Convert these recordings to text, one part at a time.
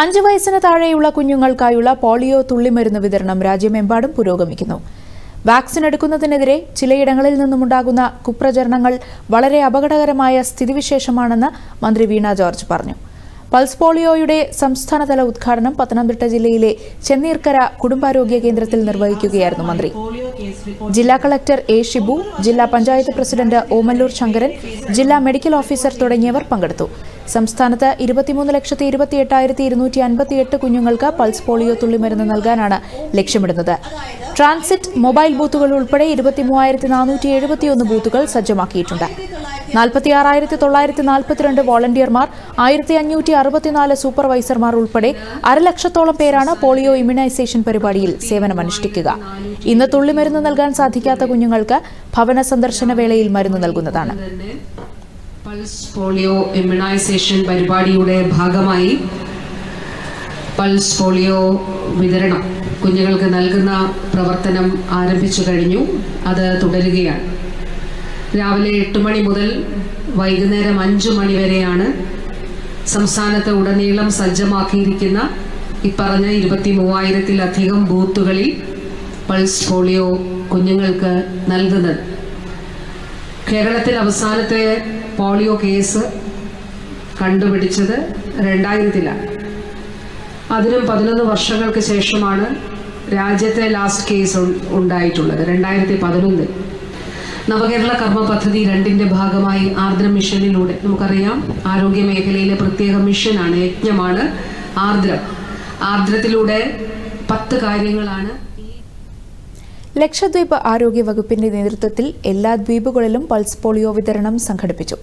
അഞ്ച് വയസ്സിന് താഴെയുള്ള കുഞ്ഞുങ്ങൾക്കായുള്ള പോളിയോ തുള്ളിമരുന്ന് വിതരണം രാജ്യമെമ്പാടും പുരോഗമിക്കുന്നു. വാക്സിൻ എടുക്കുന്നതിനെതിരെ ചിലയിടങ്ങളിൽ നിന്നുമുണ്ടാകുന്ന കുപ്രചരണങ്ങൾ വളരെ അപകടകരമായ സ്ഥിതിവിശേഷമാണെന്ന് മന്ത്രി വീണ ജോർജ് പറഞ്ഞു. പൾസ് പോളിയോയുടെ സംസ്ഥാനതല ഉദ്ഘാടനം പത്തനംതിട്ട ജില്ലയിലെ ചെന്നീർക്കര കുടുംബാരോഗ്യ കേന്ദ്രത്തിൽ നിർവഹിക്കുകയായിരുന്നു മന്ത്രി. ജില്ലാ കളക്ടർ എ ഷിബു ജില്ലാ പഞ്ചായത്ത് പ്രസിഡന്റ് ഓമല്ലൂർ ശങ്കരൻ ജില്ലാ മെഡിക്കൽ ഓഫീസർ തുടങ്ങിയവർ പങ്കെടുത്തു. സംസ്ഥാനത്ത് ഇരുപത്തിമൂന്ന് ലക്ഷത്തി ഇരുപത്തി എട്ടായിരത്തി ഇരുന്നൂറ്റി അൻപത്തിയെട്ട് കുഞ്ഞുങ്ങൾക്ക് പൾസ് പോളിയോ തുള്ളിമരുന്ന് നൽകാനാണ് ലക്ഷ്യമിടുന്നത്. ട്രാൻസിറ്റ് മൊബൈൽ ബൂത്തുകൾ ഉൾപ്പെടെ ഇരുപത്തിമൂവായിരത്തി നാനൂറ്റി എഴുപത്തിയൊന്ന് ബൂത്തുകൾ സജ്ജമാക്കിയിട്ടുണ്ട്. നാൽപ്പത്തിയാറായിരത്തി തൊള്ളായിരത്തി നാൽപ്പത്തിരണ്ട് വോളണ്ടിയർമാർ ആയിരത്തി അഞ്ഞൂറ്റി അറുപത്തിനാല് സൂപ്പർവൈസർമാർ ഉൾപ്പെടെ അരലക്ഷത്തോളം പേരാണ് പോളിയോ ഇമ്മ്യൂണൈസേഷൻ പരിപാടിയിൽ സേവനമനുഷ്ഠിക്കുക. ഇന്ന് തുള്ളിമരുന്ന് നൽകാൻ സാധിക്കാത്ത കുഞ്ഞുങ്ങൾക്ക് ഭവന സന്ദർശന വേളയിൽ മരുന്ന് നൽകുന്നതാണ്. പൾസ് പോളിയോ ഇമ്മ്യൂണൈസേഷൻ പരിപാടിയുടെ ഭാഗമായി പൾസ് പോളിയോ വിതരണം കുഞ്ഞുങ്ങൾക്ക് നൽകുന്ന പ്രവർത്തനം ആരംഭിച്ചു കഴിഞ്ഞു. അത് തുടരുകയാണ്. രാവിലെ എട്ട് മണി മുതൽ വൈകുന്നേരം അഞ്ചു മണി വരെയാണ് സംസ്ഥാനത്ത് ഉടനീളം സജ്ജമാക്കിയിരിക്കുന്ന ഇപ്പറഞ്ഞ ഇരുപത്തി മൂവായിരത്തിലധികം ബൂത്തുകളിൽ പൾസ് പോളിയോ കുഞ്ഞുങ്ങൾക്ക് നൽകുന്നത്. കേരളത്തിൽ അവസാനത്തെ പോളിയോ കേസ് കണ്ടുപിടിച്ചത് രണ്ടായിരത്തിലാണ്. അതിനും പതിനൊന്ന് വർഷങ്ങൾക്ക് ശേഷമാണ് രാജ്യത്തെ ലാസ്റ്റ് കേസ് ഉണ്ടായിട്ടുള്ളത് രണ്ടായിരത്തി പതിനൊന്നിൽ നവകേരള കർമ്മ പദ്ധതി രണ്ടിന്റെ ഭാഗമായി ആർദ്ര മിഷനിലൂടെ നമുക്കറിയാം ആരോഗ്യ മേഖലയിലെ പ്രത്യേക മിഷനാണ് യജ്ഞമാണ് ആർദ്രം. ആർദ്രത്തിലൂടെ പത്ത് കാര്യങ്ങളാണ് ലക്ഷദ്വീപ് ആരോഗ്യ വകുപ്പിന്റെ നേതൃത്വത്തിൽ എല്ലാ ദ്വീപുകളിലും പൾസ് പോളിയോ വിതരണം സംഘടിപ്പിച്ചു.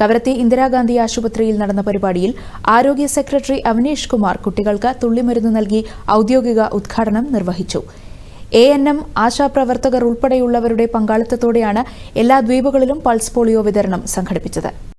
കവരത്തി ഇന്ദിരാഗാന്ധി ആശുപത്രിയിൽ നടന്ന പരിപാടിയിൽ ആരോഗ്യ സെക്രട്ടറി അവനീഷ് കുമാർ കുട്ടികൾക്ക് തുള്ളിമരുന്ന് നൽകി ഔദ്യോഗിക ഉദ്ഘാടനം നിർവഹിച്ചു. എ എൻ എം ആശാപ്രവർത്തകർ ഉൾപ്പെടെയുള്ളവരുടെ പങ്കാളിത്തത്തോടെയാണ് എല്ലാ ദ്വീപുകളിലും പൾസ് പോളിയോ വിതരണം സംഘടിപ്പിച്ചത്.